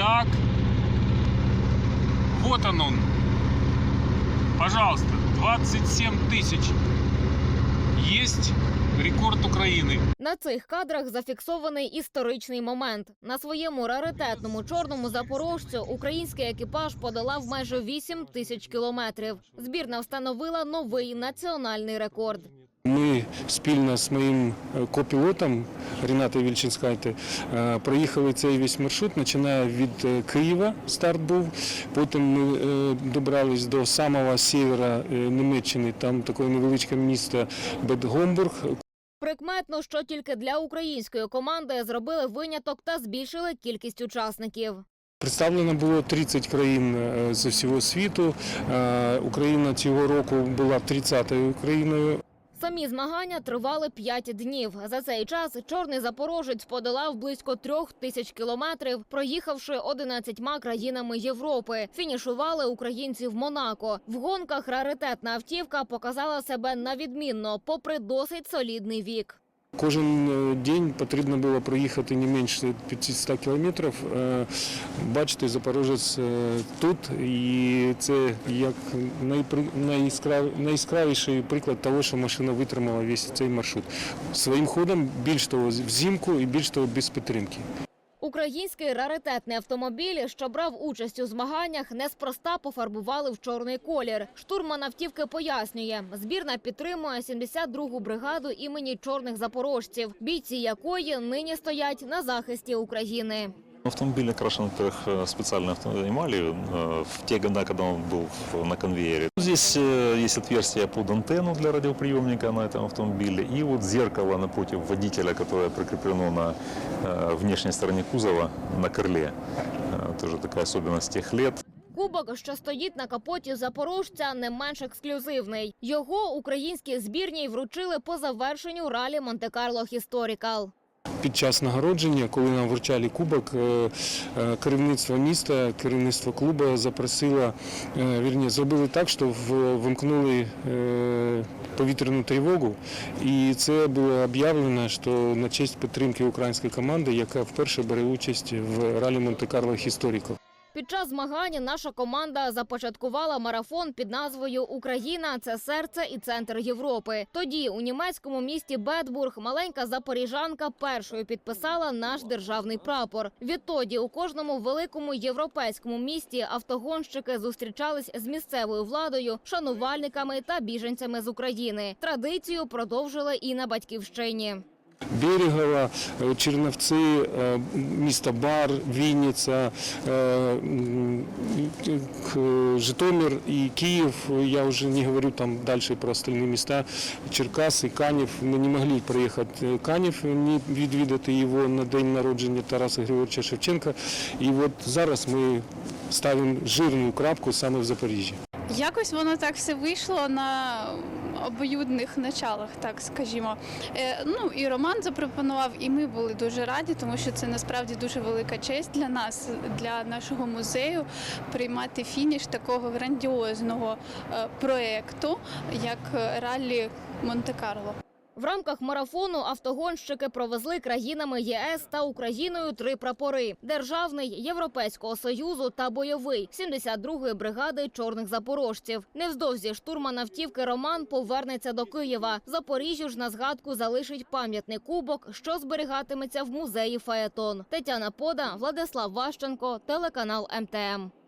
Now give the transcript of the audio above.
Итак, вот он он. Пожалуйста, 27 тысяч. Есть рекорд Украины. На цих кадрах зафіксований історичний момент. На своєму раритетному чорному запорожцю український екіпаж подолав майже 8 тисяч кілометрів. Збірна встановила новий національний рекорд. Ми спільно з моїм е, копілотом Рінатою Вільчинськайте е, проїхали цей весь маршрут, починає від е, Києва, старт був. Потім ми добрались до самого севера е, Німеччини, там таке невеличке місто Бедгомбург. Прикметно, що тільки для української команди зробили виняток та збільшили кількість учасників. Представлено було 30 країн з усього світу. Україна цього року була 30-ю країною. Самі змагання тривали 5 днів. За цей час чорний запорожець подолав близько трьох тисяч кілометрів, проїхавши 11 країнами Європи. Фінішували українці в Монако. В гонках раритетна автівка показала себе на відмінно, попри досить солідний вік. Кожен е, день потрібно було проїхати не менше 500 кілометрів. Бачити Запорожець е, тут, і це як найяскравіший приклад того, що машина витримала весь цей маршрут. Своїм ходом, більш того, взимку і більш того, без підтримки. Український раритетний автомобіль, що брав участь у змаганнях, неспроста пофарбували в чорний колір. Штурман автівки пояснює, збірна підтримує 72-гу бригаду імені чорних запорожців, бійці якої нині стоять на захисті України. Автомобиль окрашен, во-первых, э, специальной авто- эмалью э, в те года, когда он был в- на конвейере. Здесь э, есть отверстие под антенну для радиоприемника на этом автомобиле и вот зеркало напротив водителя, которое прикреплено на э, внешней стороне кузова на крыле. Э, Тоже такая особенность тех лет. Кубок, що стоїть на капоті запорожця, не менш ексклюзивний. Його українській збірній вручили по завершенню ралі Монте-Карло Хісторікал. Під час нагородження, коли нам вручали кубок, е, е, керівництво міста, керівництво клубу запросило, е, вірні, зробили так, що вимкнули повітряну тривогу. І це було об'явлено, що на честь підтримки української команди, яка вперше бере участь в ралі Монте-Карло Хісторіко. Під час змагань наша команда започаткувала марафон під назвою Україна це серце і центр Європи. Тоді у німецькому місті Бетбург маленька запоріжанка першою підписала наш державний прапор. Відтоді у кожному великому європейському місті автогонщики зустрічались з місцевою владою, шанувальниками та біженцями з України. Традицію продовжили і на батьківщині. Берегова, е, Черновці, е, місто Бар, Вінниця, е, Житомир і Київ. Я вже не говорю там далі про остальні міста. Черкаси, Канів. Ми не могли проїхати Канів, не відвідати його на день народження Тараса Григоровича Шевченка. І от зараз ми ставимо жирну крапку саме в Запоріжжі. Якось воно так все вийшло на обоюдних началах, так скажімо. Е, ну і Роман запропонував, і ми були дуже раді, тому що це насправді дуже велика честь для нас, для нашого музею, приймати фініш такого грандіозного проєкту, як е, раллі Монте-Карло. В рамках марафону автогонщики провезли країнами ЄС та Україною три прапори: державний, Європейського союзу та бойовий 72-ї бригади чорних запорожців. Невдовзі штурман автівки Роман повернеться до Києва. Запоріжжю ж на згадку залишить пам'ятний кубок, що зберігатиметься в музеї Фаетон. Тетяна Пода, Владислав Ващенко, телеканал МТМ.